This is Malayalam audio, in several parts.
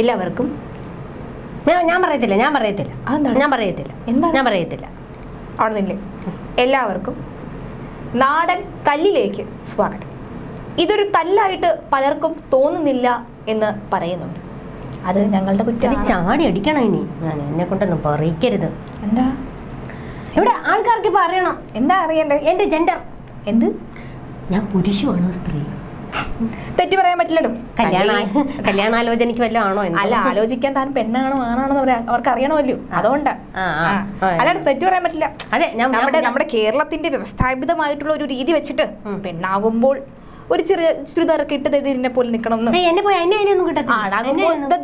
എല്ലാവർക്കും ഞാൻ ഞാൻ പറയത്തില്ല ഞാൻ പറയത്തില്ല. അതെന്താണ്? ഞാൻ പറയത്തില്ല. എന്താണ്? ഞാൻ പറയത്തില്ല. അവിടെ എല്ലാവർക്കും നാടൻ തല്ലിലേക്ക് സ്വാഗതം. ഇതൊരു തല്ലായിട്ട് പലർക്കും തോന്നുന്നില്ല എന്ന് പറയുന്നുണ്ട്. അത് ഞങ്ങളുടെ കുറ്റം ചാടി അടിക്കണം ഇനി. ഞാൻ എന്നെ കൊണ്ടൊന്നും പറയിക്കരുത്. എന്താ? ഇവിടെ ആൾക്കാർക്ക് ഇപ്പൊ അറിയണം. എന്താ അറിയണ്ടേ എന്റെ ജെൻഡർ എന്ത്? ഞാൻ പുരുഷമാണോ സ്ത്രീ. തെറ്റി പറയാൻ പറ്റില്ലടും. കല്യാണ കല്യാണാലോചനയ്ക്ക് വല്ലതും ആണോ അല്ല ആലോചിക്കാൻ താൻ പെണ്ണാണോ ആണാണോ എന്ന് പറയാ. അവർക്ക് അറിയണമല്ലോ അതുകൊണ്ടാ. അല്ലാണ്ട് തെറ്റു പറയാൻ പറ്റില്ല. അതെ നമ്മുടെ നമ്മുടെ കേരളത്തിന്റെ വ്യവസ്ഥാപിതമായിട്ടുള്ള ഒരു രീതി വെച്ചിട്ട് പെണ്ണാകുമ്പോൾ ഒരു ചെറിയ ചുരിദാറൊക്കെ ഇട്ട് ദേ ഇതിനെ പോലെ നിക്കണം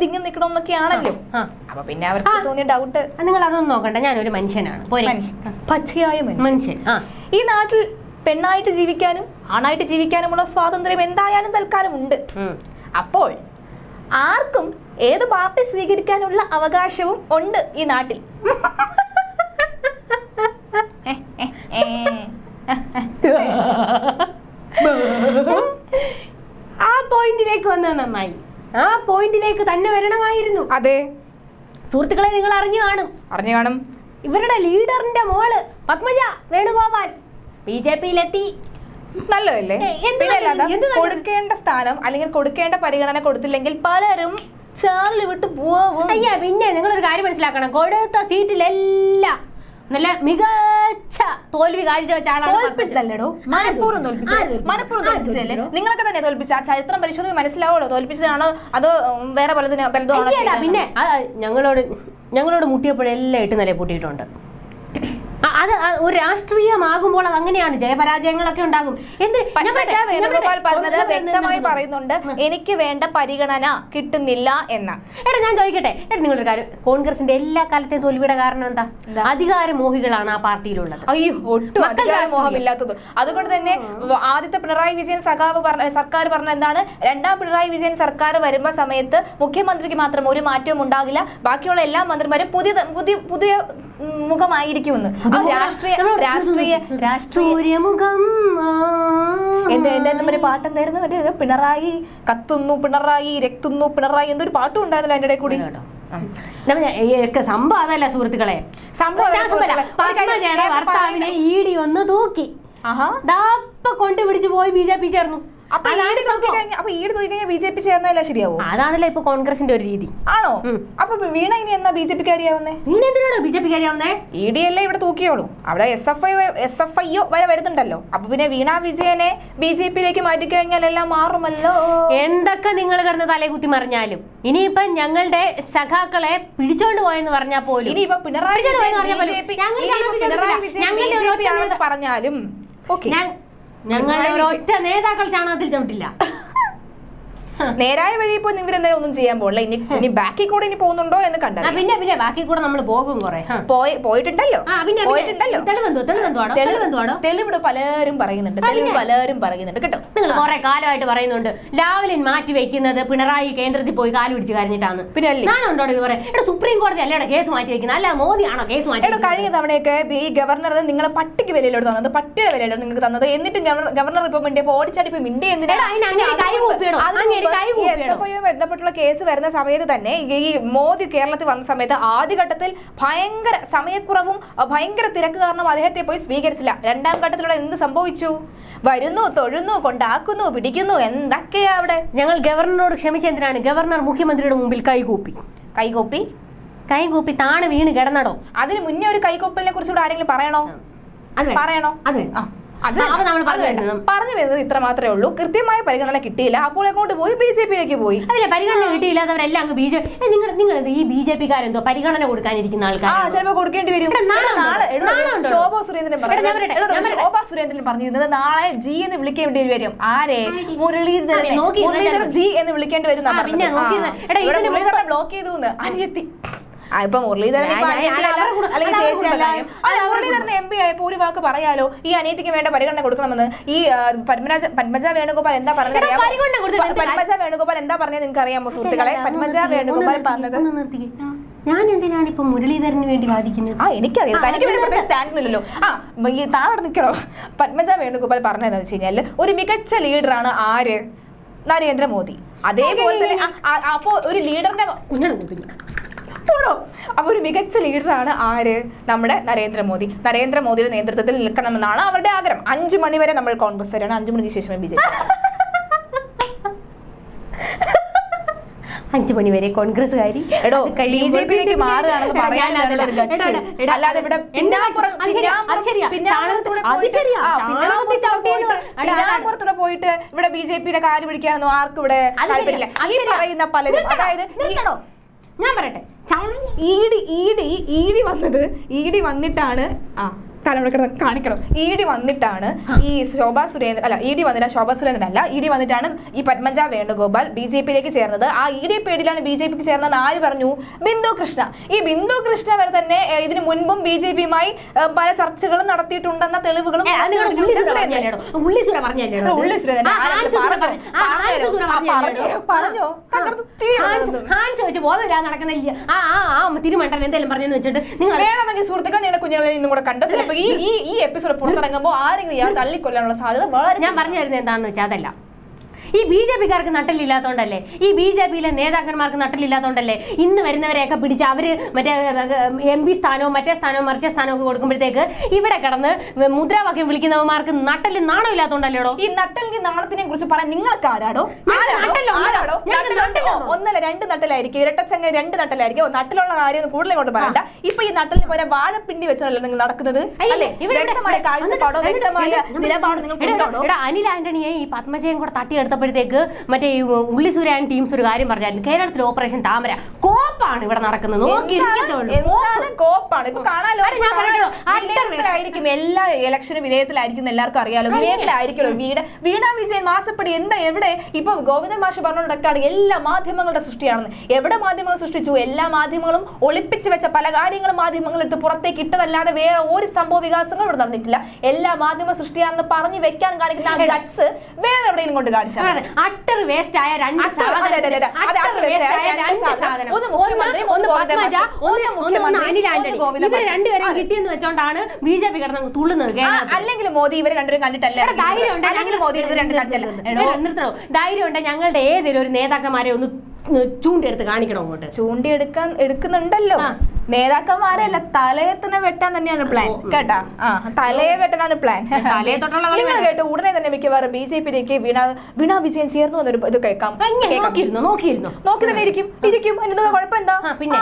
ദിങ്ങി നിക്കണം എന്നൊക്കെ ആണല്ലോ. ആ. അപ്പൊ പിന്നെ അവർക്ക് തോന്നിയ ഡൗട്ട് നിങ്ങൾ അതൊന്നും നോക്കണ്ട. ഞാനൊരു മനുഷ്യനാണ്. പച്ചയായ മനുഷ്യൻ. ഈ നാട്ടിൽ പെണ്ണായിട്ട് ജീവിക്കാനും ആണായിട്ട് ജീവിക്കാനുമുള്ള സ്വാതന്ത്ര്യം എന്തായാലും തൽക്കാലം ഉണ്ട് അപ്പോൾ ആർക്കും ഏത് പാർട്ടി സ്വീകരിക്കാനുള്ള അവകാശവും ഉണ്ട് ഈ നാട്ടിൽ. ആ പോയിന്റിലേക്ക് വന്ന നന്നായി. ആ പോയിന്റിലേക്ക് തന്നെ വരണമായിരുന്നു. അതെ. സുഹൃത്തുക്കളെ നിങ്ങൾ അറിഞ്ഞു കാണും. അറിഞ്ഞു കാണും. ഇവരുടെ ലീഡറിന്റെ മോൾ പത്മജ വേണുഗോപാൽ. ബി ജെ പിയിലെത്തി. നല്ലതല്ലേ? എന്ത് പിന്നെ അല്ലാതെ കൊടുക്കേണ്ട സ്ഥാനം അല്ലെങ്കിൽ കൊടുക്കേണ്ട പരിഗണന കൊടുത്തില്ലെങ്കിൽ പലരും ചേർന്ന് വിട്ട് പോവും അയ്യാ പിന്നെ നിങ്ങൾ ഒരു കാര്യം മനസ്സിലാക്കണം. കൊടുത്ത സീറ്റിലെല്ലാം നല്ല മികച്ച തോൽവി കാഴ്ചവെച്ച ആളാണ് പത്മജ. തോൽപ്പിച്ചതല്ലേടോ മനഃപൂർവം തോൽപ്പിച്ചത്? തോൽപ്പിച്ചു? മനഃപൂർവം തോൽപ്പിച്ചതല്ലേ? നിങ്ങളൊക്കെ തന്നെ തോൽപ്പിച്ച ആ ചരിത്രം പരിശോധന മനസ്സിലാവുള്ളൂ തോൽപ്പിച്ചതാണോ അതോ വേറെ പലതിന് പലതും പിന്നെ ഞങ്ങളോട് ഞങ്ങളോട് മുട്ടിയപ്പോഴെല്ലാം ഇട്ട് നില പൂട്ടിയിട്ടുണ്ട്. അത് ഒരു രാഷ്ട്രീയമാകുമ്പോൾ അത് അങ്ങനെയാണ്. ജയപരാജയങ്ങളൊക്കെ ഉണ്ടാകും. എന്ത് പറഞ്ഞത് വ്യക്തമായി പറയുന്നുണ്ട് എനിക്ക് വേണ്ട പരിഗണന കിട്ടുന്നില്ല എന്ന്. എടാ ഞാൻ ചോദിക്കട്ടെ. എടാ നിങ്ങളൊരു കാര്യം കോൺഗ്രസിന്റെ എല്ലാ കാലത്തെയും തോൽവിയുടെ കാരണം എന്താ? അധികാരമോഹികളാണ് ആ പാർട്ടിയിലുള്ളത്. അയ്യോ ഒട്ടും അധികാരമോഹമില്ലാത്തത്. അതുകൊണ്ട് തന്നെ ആദ്യത്തെ പിണറായി വിജയൻ സഖാവ് പറഞ്ഞ സർക്കാർ പറഞ്ഞ എന്താണ്? രണ്ടാം പിണറായി വിജയൻ സർക്കാർ വരുമ്പോ സമയത്ത് മുഖ്യമന്ത്രിക്ക് മാത്രം ഒരു മാറ്റവും ഉണ്ടാകില്ല. ബാക്കിയുള്ള എല്ലാ മന്ത്രിമാരും പുതിയ പുതിയ പുതിയ മുഖമായിരിക്കുമെന്ന്. രാഷ്ട്രീയ രാഷ്ട്രീയ. എന്റെ എന്റെ പാട്ട് എന്തായിരുന്നു? മറ്റേ പിണറായി കത്തുന്നു പിണറായി രക്തുന്നു പിണറായി എന്തൊരു പാട്ടും ഉണ്ടായിരുന്നല്ലോ ഇടയിൽ കൂടി. സംഭവം അതല്ല സുഹൃത്തുക്കളെ. സംഭവം ഈടി ഇ ഡി ഒന്ന് തൂക്കി. കൊണ്ടുപിടിച്ചു ദാപ്പ കൊണ്ടുപിടിച്ച് പോയി ബി ജെ പി ചേർന്നു. അപ്പൊ ഈട് സംഭവം. കഴിഞ്ഞാൽ ബി ജെ പി ചേർന്നല്ല ശരിയാവോ? അതാണല്ലോ ഇപ്പൊ കോൺഗ്രസിന്റെ ഒരു രീതി. ആണോ. അപ്പൊ വീണ ഇനി എന്നാ ബി ജെ പി കാരിയാവുന്നേ വീണ എന്തിനാണോ ബി ജെ പി കാര്യാവുന്നേ ഇ ഡി അല്ലേ ഇവിടെ തൂക്കിയോളൂ അവിടെ S F I S F I വരെ വരുന്നുണ്ടല്ലോ. അപ്പൊ പിന്നെ വീണ വിജയനെ ബി ജെ പിയിലേക്ക് മാറ്റിക്കഴിഞ്ഞാൽ എല്ലാം മാറുമല്ലോ. എന്തൊക്കെ നിങ്ങൾ കിടന്ന് തലകുത്തി മറിഞ്ഞാലും. ഇനിയിപ്പൊ ഞങ്ങളുടെ സഖാക്കളെ പിടിച്ചോണ്ട് പോയെന്ന് പറഞ്ഞാൽ പോലും. ഇനി ഇപ്പൊ പിണറായി പിടിച്ചോണ്ട് ഞങ്ങൾ ഒരൊറ്റ നേതാക്കൾ ചാണകത്തിൽ ചവിട്ടില്ല. നേരായ വഴി ഇപ്പൊ ഇവരെന്തായാലും ഒന്നും ചെയ്യാൻ പോകില്ല ഇനി ഇനി ബാക്കി കൂടെ ഇനി പോകുന്നുണ്ടോ എന്ന് കണ്ടത് പിന്നെ പിന്നെ ബാക്കി കൂടെ നമ്മൾ പോകും കുറെ. പോയി പോയിട്ടുണ്ടല്ലോ. പോയിട്ടുണ്ടല്ലോ. തെളിവ് പലരും പറയുന്നുണ്ട്. തെളിവ് പലരും പറയുന്നുണ്ട്. കേട്ടോ. നിങ്ങൾ കുറെ കാലമായിട്ട് പറയുന്നുണ്ട്. ലാവലിൻ മാറ്റി വെക്കുന്നത് പിണറായി കേന്ദ്രത്തിൽ പോയി കാൽ പിടിച്ച് കരഞ്ഞിട്ടാണ്. പിന്നെ ഞാനുണ്ടോ ഇത് പറയാം? എടാ സുപ്രീം കോടതി അല്ലേടാ കേസ് മാറ്റി വെക്കുന്നത് അല്ല മോദിയാണോ കേസ് മാറ്റി എടോ കഴിഞ്ഞ തവണയൊക്കെ ഈ ഗവർണർ നിങ്ങളെ പട്ടിക്ക് വിലയിലോട്ട് തന്നത്. പട്ടിയുടെ വിലയിലോട്ട് നിങ്ങൾക്ക് തന്നത്. എന്നിട്ട് ഗവർണർ ഇപ്പൊ മിണ്ടിയപ്പോ ഓടിച്ചാടി മിണ്ടി എന്തിനാ? എസ് എഫ് ബന്ധപ്പെട്ടുള്ള കേസ് വരുന്ന സമയത്ത് തന്നെ ഈ മോദി കേരളത്തിൽ വന്ന സമയത്ത് ആദ്യഘട്ടത്തിൽ ഭയങ്കര സമയക്കുറവും ഭയങ്കര തിരക്ക് കാരണം അദ്ദേഹത്തെ പോയി സ്വീകരിച്ചില്ല. രണ്ടാം ഘട്ടത്തിലൂടെ എന്ത് സംഭവിച്ചു? വരുന്നു തൊഴുന്നു കൊണ്ടാക്കുന്നു പിടിക്കുന്നു എന്തൊക്കെയാ അവിടെ? ഞങ്ങൾ ഗവർണറോട് ക്ഷമിച്ചെന്തിനാണ് ഗവർണർ മുഖ്യമന്ത്രിയുടെ മുമ്പിൽ കൈകൂപ്പി കൈകൂപ്പി കൈകൂപ്പി താണ് വീണ് കിടന്നടോ. അതിന് മുന്നേ ഒരു കൈകൂപ്പലിനെ കുറിച്ച് ഇവിടെ ആരെങ്കിലും പറയണോ? അത് പറയണോ? അതെ ആ, പറഞ്ഞു വരുന്നത്. ഇത്ര മാത്രമേ ഉള്ളൂ. കൃത്യമായ പരിഗണന കിട്ടിയില്ല. അപ്പോൾ എങ്ങോട്ട് പോയി? ബി ജെ പിയിലേക്ക് പോയി. അവരെ പരിഗണന കിട്ടിയില്ലാത്തവരെല്ലാം അങ്ങ് ബി ജെ നിങ്ങൾ നിങ്ങൾ ഈ ബി ജെ പിക്കാരെന്തോ പരിഗണന കൊടുക്കാനിരിക്കുന്ന ആ ആൾക്കാർ ചിലപ്പോ കൊടുക്കേണ്ടി വരും. ശോഭ സുരേന്ദ്രൻ പറഞ്ഞു. ശോഭ സുരേന്ദ്രൻ പറഞ്ഞിരുന്നത് നാളെ ജി എന്ന് വിളിക്കേണ്ടി വരും. ആരെ? മുരളീധരൻ മുരളീധരൻ ജി എന്ന് വിളിക്കേണ്ടി വരും ആ, ബ്ലോക്ക് ചെയ്തു അനിയത്തി. ആ ഇപ്പൊ മുരളീധരൻ ഇപ്പൊ അല്ല അല്ലെങ്കിൽ ചേച്ചി മുരളീധരൻ എം പി ആയപ്പോ ഒരു വാക്ക് പറയാലോ? ഈ അനിയത്തിക്ക് വേണ്ട പരിഗണന കൊടുക്കണമെന്ന്. ഈ പത്മരാജ പത്മജ വേണുഗോപാൽ എന്താ പറഞ്ഞത് പത്മജ വേണുഗോപാൽ എന്താ പറഞ്ഞത് നിങ്ങൾക്ക് അറിയാമോ സുഹൃത്തുക്കളെ? പത്മജ വേണുഗോപാൽ പറഞ്ഞത് ഞാൻ എന്തിനാണ് ഇപ്പൊ മുരളീധരന് വേണ്ടി വാദിക്കുന്നത്? ആ എനിക്കറിയാം. തനിക്ക് വേണ്ടി പ്രത്യേക സ്റ്റാൻഡ് ഇല്ലല്ലോ ആ ഈ താഴെ നിൽക്കണോ പത്മജ വേണുഗോപാൽ പറഞ്ഞതെന്ന് വെച്ച് കഴിഞ്ഞാൽ ഒരു മികച്ച ലീഡർ ആണ് ആര്? നരേന്ദ്രമോദി. അതേപോലെ തന്നെ ആ- ഒരു ലീഡറിന്റെ കുഞ്ഞാണ് പോടോ അപ്പൊ ഒരു മികച്ച ലീഡറാണ് ആര്? നമ്മുടെ നരേന്ദ്രമോദി. നരേന്ദ്രമോദിയുടെ നേതൃത്വത്തിൽ നിൽക്കണമെന്നാണ് അവരുടെ ആഗ്രഹം. അഞ്ചു മണി വരെ നമ്മൾ കോൺഗ്രസ് വരെയാണ് അഞ്ചു മണിക്ക് ശേഷമേ ബി ജെ പി. അഞ്ചു മണി വരെ കോൺഗ്രസ്സുകാരി. എടോ ബി ജെ പിയിലേക്ക് മാറുകയാണെന്ന് എടാ, അല്ലാതെ ഇവിടെ. പിന്നാമ്പുറത്തൂടെ പോയിട്ട് ഇവിടെ ബി ജെ പിയുടെ കാൽ പിടിക്കാനൊന്നും ആർക്കും ഇവിടെ താല്പര്യമില്ല. ഈ പറയുന്ന പലരും അതായത് ഞാൻ പറയട്ടെ. ഈടി ഈടി ഈടി വന്നത് ഈടി വന്നിട്ടാണ് ആ. തലമുറ കിടന്ന് കാണിക്കണം. ഡി വന്നിട്ടാണ് ഈ ശോഭാ സുരേന്ദ്രൻ അല്ല ഈടി വന്നിട്ട് ശോഭാ സുരേന്ദ്രൻ അല്ല ഈടി വന്നിട്ടാണ് ഈ പത്മജ വേണുഗോപാൽ ബി ജെ പിയിലേക്ക് ചേർന്നത്. ആ ഇ ഡി പേടിലാണ് ബി ജെ പിക്ക് ചേർന്നത് ആര് പറഞ്ഞു? ബിന്ദു കൃഷ്ണ. ഈ ബിന്ദു കൃഷ്ണ വരെ തന്നെ ഇതിനു മുൻപും ബി ജെ പിയുമായി പല ചർച്ചകളും നടത്തിയിട്ടുണ്ടെന്ന തെളിവുകളും പറഞ്ഞോ? പറഞ്ഞ- ആ? ആ, തിരുമണ്ടൻ എന്തെങ്കിലും പറഞ്ഞെന്ന് വെച്ചിട്ട് നിങ്ങൾ വേണമെങ്കിൽ സുഹൃത്തുക്കൾ നിങ്ങളുടെ കുഞ്ഞുങ്ങളെ ഇന്നും കൂടെ കണ്ടു ചിലപ്പോൾ ഈ ഈ എപ്പിസോഡ് പുറത്തിറങ്ങുമ്പോൾ ആരെങ്കിലും ഇയാൾ തള്ളിക്കൊല്ലാനുള്ള സാധ്യത വളരെ ഞാൻ പറഞ്ഞു തരുന്നത് എന്താണെന്ന് വെച്ചാൽ അതല്ല. ഈ ബി ജെ പിക്കാർക്ക് നട്ടലില്ലാത്തോണ്ടല്ലേ ഈ ബി ജെ പിയിലെ നേതാക്കന്മാർക്ക് നട്ടലില്ലാത്തോണ്ടല്ലേ ഇന്ന് വരുന്നവരെയൊക്കെ പിടിച്ച് അവർ മറ്റേ എം പി സ്ഥാനവും മറ്റേ സ്ഥാനവും മറിച്ച സ്ഥാനവും ഒക്കെ കൊടുക്കുമ്പോഴത്തേക്ക് ഇവിടെ കിടന്ന് മുദ്രാവാക്യം വിളിക്കുന്നവന്മാർക്ക് നട്ടൽ നാണം ഇല്ലാത്തോണ്ടല്ലേടോ ഈ നട്ടലിന്റെ നാണത്തിനെ കുറിച്ച് പറയാൻ നിങ്ങൾക്ക് ആരാടോ? ഒന്നല്ല. രണ്ട് നട്ടലായിരിക്കും ഇരട്ടച്ചങ്ങ രണ്ട് നട്ടലായിരിക്കും നട്ടിലുള്ള കാര്യം കൂടുതൽ കൊണ്ട് പറയണ്ട. ഇപ്പൊ ഈ നട്ടലിന് പോലെ വാഴപ്പിണ്ടി വെച്ചാണല്ലോ നിങ്ങൾ നടക്കുന്നത്? അല്ലേ? വ്യക്തമായ കാഴ്ചപ്പാടോ വ്യക്തമായ നിലപാടോ എടാ, അനിൽ ആന്റണിയെ ഈ പത്മജയും കൂടെ തട്ടിയെടുത്തപ്പോഴത്തേക്ക് മറ്റേ ഈ ഉള്ളി സൂര്യാൻ ടീംസ് ഒരു കാര്യം പറഞ്ഞായിരുന്നു. കേരളത്തിൽ ഓപ്പറേഷൻ താമര. കോപ്പാണ് ഇവിടെ നടക്കുന്നത്. കോപ്പാണ്? ഇപ്പൊ കാണാലോ? എല്ലാ ഇലക്ഷനും വിലയിരുത്തലായിരിക്കും എല്ലാവർക്കും അറിയാലോ. വിലയിരുത്തലായിരിക്കുമല്ലോ വീട് വീണാ വിജയൻ മാസപ്പടി എന്താ? എവിടെ? ഇപ്പൊ ഗോവിന്ദൻ മാഷ് പറഞ്ഞുകൊണ്ടൊക്കെയാണ് എല്ലാ മാധ്യമങ്ങളുടെ സൃഷ്ടിയാണെന്ന്. എവിടെ മാധ്യമങ്ങൾ സൃഷ്ടിച്ചു? എല്ലാ മാധ്യമങ്ങളും ഒളിപ്പിച്ച് വെച്ച പല കാര്യങ്ങളും മാധ്യമങ്ങൾ എടുത്ത് പുറത്തേക്ക് ഇട്ടതല്ലാതെ വേറെ ഒരു സംഭവ വികാസങ്ങളും ഇവിടെ നടന്നിട്ടില്ല. എല്ലാ മാധ്യമ സൃഷ്ടിയാണെന്ന് പറഞ്ഞു വെക്കാൻ കാണിക്കുന്ന ആ ഗട്സ് വേറെ എവിടെയും കൊണ്ട് കാണിച്ചാൽ മതി. അട്ടർ വേസ്റ്റ് ആയ രണ്ട് സാധനം. ഒന്ന് മാഷ്. രണ്ടുപേരും കിട്ടിയെന്ന് വെച്ചോണ്ടാണ് ബി ജെ പി കിടന്ന് തുള്ളുന്നത് അല്ലെങ്കിൽ മോദി ഇവരെ രണ്ടുപേരും കണ്ടിട്ടല്ലേ? ധൈര്യം അല്ലെങ്കിൽ മോദി ഇവർ രണ്ട് എടോ. ധൈര്യം ഉണ്ട് ഞങ്ങളുടെ ഏതെങ്കിലും ഒരു നേതാക്കന്മാരെ ഒന്ന് ചൂണ്ടിയെടുത്ത് കാണിക്കണം അങ്ങോട്ട്. ചൂണ്ടി എടുക്കാൻ എടുക്കുന്നുണ്ടല്ലോ. നേതാക്കന്മാരല്ല തലയെ തന്നെ വെട്ടാൻ തന്നെയാണ് പ്ലാൻ കേട്ടാ? ആ തലയെ വെട്ടാനാണ് പ്ലാൻ നിങ്ങൾ. കേട്ടു ഉടനെ തന്നെ മിക്കവാറും ബി ജെ പിയിലേക്ക് വീണ വീണ വിജയൻ ചേർന്നു എന്നൊരു ഇത് കേൾക്കാം. നോക്കി തന്നെ ഇരിക്കും ഇരിക്കും. അതിന്റെ കുഴപ്പം എന്താ പിന്നെ?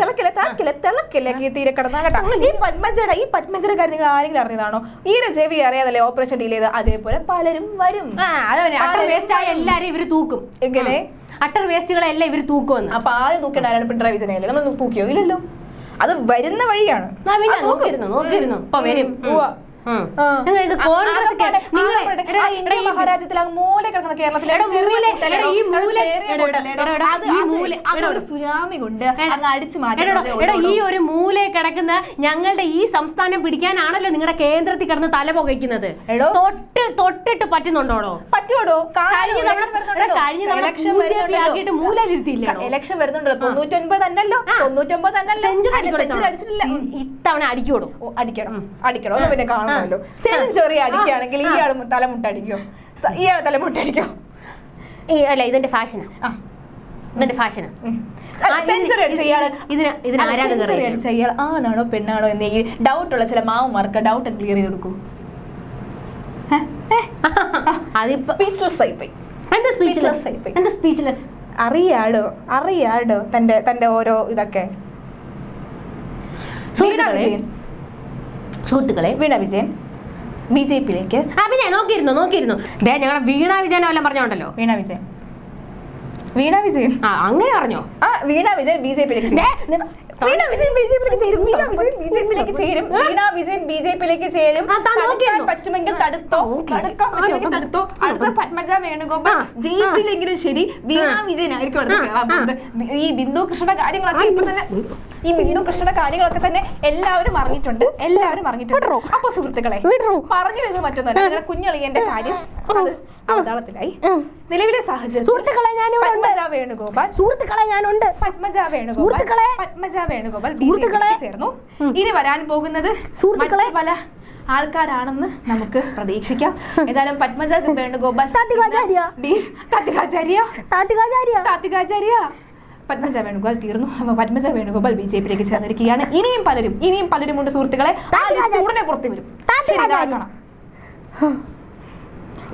തിളക്കില്ല തിളക്കില്ല തിളക്കില്ല ഈ തീരെ കിടന്നാ കേട്ടാ. ഈ പത്മജയുടെ ഈ പത്മജയുടെ കാര്യം നിങ്ങൾ ആരെങ്കിലും അറിഞ്ഞതാണോ? ഈ രജേവി അറിയാതല്ലേ ഓപ്പറേഷൻ ഡീൽ ചെയ്ത് അതേപോലെ പലരും വരും. എല്ലാരും ഇവർ തൂക്കും. എങ്ങനെ? അട്ടർ വേസ്റ്റുകളെല്ലാം ഇവർ തൂക്കുമെന്ന് അപ്പൊ ആദ്യം തൂക്കിയിട്ടാണ് ആരാണ് പിണറായി വിജയനല്ലേ? നമ്മൾ തൂക്കിയോ? ഇല്ലല്ലോ. അത് വരുന്ന വഴിയാണ്. നോക്കിയിരുന്നു നോക്കിയിരുന്നു. ഇപ്പൊ വരും. മഹാരാജ്യത്തിൽ മൂല കിടക്കുന്ന സുനാമി കൊണ്ട് അങ്ങ് അടിച്ചു മാറ്റി ഈ ഒരു കിടക്കുന്ന ഞങ്ങളുടെ ഈ സംസ്ഥാനം പിടിക്കാനാണല്ലോ നിങ്ങളുടെ കേന്ദ്രത്തിൽ കിടന്ന് തല പുകയ്ക്കുന്നത് തൊട്ട് തൊട്ടിട്ട് പറ്റുന്നുണ്ടോടോ? മൂലയിലിരുത്തിയില്ലേടോ? ഇലക്ഷൻ വരുന്നുണ്ടല്ലോ. തൊണ്ണൂറ്റൊൻപത്. തൊണ്ണൂറ്റൊമ്പത് സെഞ്ചുറി അടിച്ചിട്ടില്ല. ഇത്തവണ അടിക്കൂടും അടിക്കണം. അടിക്കണം. ഒന്ന് പിന്നെ കാണണമല്ലോ സെഞ്ചുറി അടിക്കുകയാണെങ്കിൽ ഇയാൾ തലമുട്ടടിക്കോ ഇയാൾ തലമുട്ടടിക്കോ ഈ അല്ല ഇതിന്റെ ഫാഷനാ ഇതിന്റെ ഫാഷനാ ഉം. ആ, ഇതിന് സെഞ്ചുറി അടിച്ച ഇയാൾ ഇതിന് ഇതിന് അല്ല, ആരാധകർ സെഞ്ചുറി അടിച്ച ഇയാൾ ആണാണോ പെണ്ണാണോ എന്ന് ഈ ഡൗട്ട് ഉള്ള ചില മാവന്മാർക്ക് ഡൗട്ട് ക്ലിയർ ചെയ്ത് കൊടുക്കൂ. അതിപ്പോ സ്പീച്ച്ലെസ് ആയിപ്പോയി. എന്താ Speechless? സ്പീച്ച്ലെസ് ആയിപ്പോയി. എന്താ സ്പീച്ച്ലെസ് അറിയാടോ അറിയാടോ തന്റെ തന്റെ ഓരോ ഇതൊക്കെ. സുഹൃത്തുക്കളെ വീണ വിജയൻ. ബി ജെ പിയിലേക്ക്. ആ പിന്നെ നോക്കിയിരുന്നു നോക്കിയിരുന്നു. ദേ ഞങ്ങളുടെ വീണ വിജയൻ വല്ലതും പറഞ്ഞോണ്ടല്ലോ? വീണ വിജയൻ. വീണ വിജയൻ. ആ അങ്ങനെ പറഞ്ഞോ. ആ വീണ വിജയൻ ബി ജെ പിയിലേക്ക് വീണ വിജയൻ ബി ജെ പിയിലേക്ക് ചേരും വീണ വിജയൻ ബി ജെ പിയിലേക്ക് ചേരും. വീണ വിജയൻ ബി ജെ പിയിലേക്ക് ചേരും. തടുക്കാൻ പറ്റുമെങ്കിൽ തടുത്തോ. തടുക്കാൻ പറ്റുമെങ്കിൽ തടുത്തോ. അടുത്ത പത്മജ വേണുഗോപാൽ ജയിച്ചില്ലെങ്കിലും ശരി വീണ വിജയൻ ആയിരിക്കും അടുത്ത് കയറാൻ പോകുന്നത് ഈ ബിന്ദു കൃഷ്ണയുടെ കാര്യങ്ങളൊക്കെ ഇപ്പൊ തന്നെ ഈ ബിന്ദു കൃഷ്ണയുടെ കാര്യങ്ങളൊക്കെ തന്നെ എല്ലാവരും അറിഞ്ഞിട്ടുണ്ട്. എല്ലാവരും അറിഞ്ഞിട്ടുണ്ട്. അപ്പൊ സുഹൃത്തുക്കളെ മറ്റൊന്നല്ല നിങ്ങളുടെ കുഞ്ഞളിയന്റെ കാര്യം അത് അവതാളത്തിലായി. നിലവിലെ സാഹചര്യം സുഹൃത്തുക്കളെ ഞാനിവിടെ പത്മജ വേണുഗോപാൽ. സുഹൃത്തുക്കളെ ഞാനുണ്ട്. പത്മജ വേണുഗോപാൽ. പത്മജ വേണുഗോപാൽ സുഹൃത്തുക്കളെ. ചേർന്നു. ഇനി വരാൻ പോകുന്നത് സുഹൃത്തുക്കളെ. പല ആൾക്കാരാണെന്ന് നമുക്ക് പ്രതീക്ഷിക്കാം. ഏതായാലും പത്മജ വേണുഗോപാൽ താത്വികാചാര്യ. താത്തികാചാര്യ. താത്വികാചാര്യ താത്വികാചാര്യ താത്വികാചാര്യ പത്മജ വേണുഗോപാൽ തീർന്നു. അപ്പൊ പത്മജ വേണുഗോപാൽ ബി ജെ പിയിലേക്ക് ചേർന്നിരിക്കുകയാണ്. ഇനിയും പലരും ഇനിയും പലരും ഉണ്ട് സുഹൃത്തുക്കളെ. ചൂടിനെ പുറത്തു വരും.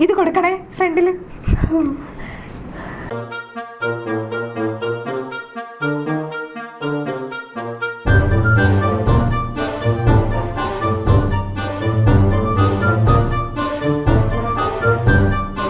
ഇത് കൊടുക്കണേ ഫ്രണ്ടിൽ. Woo.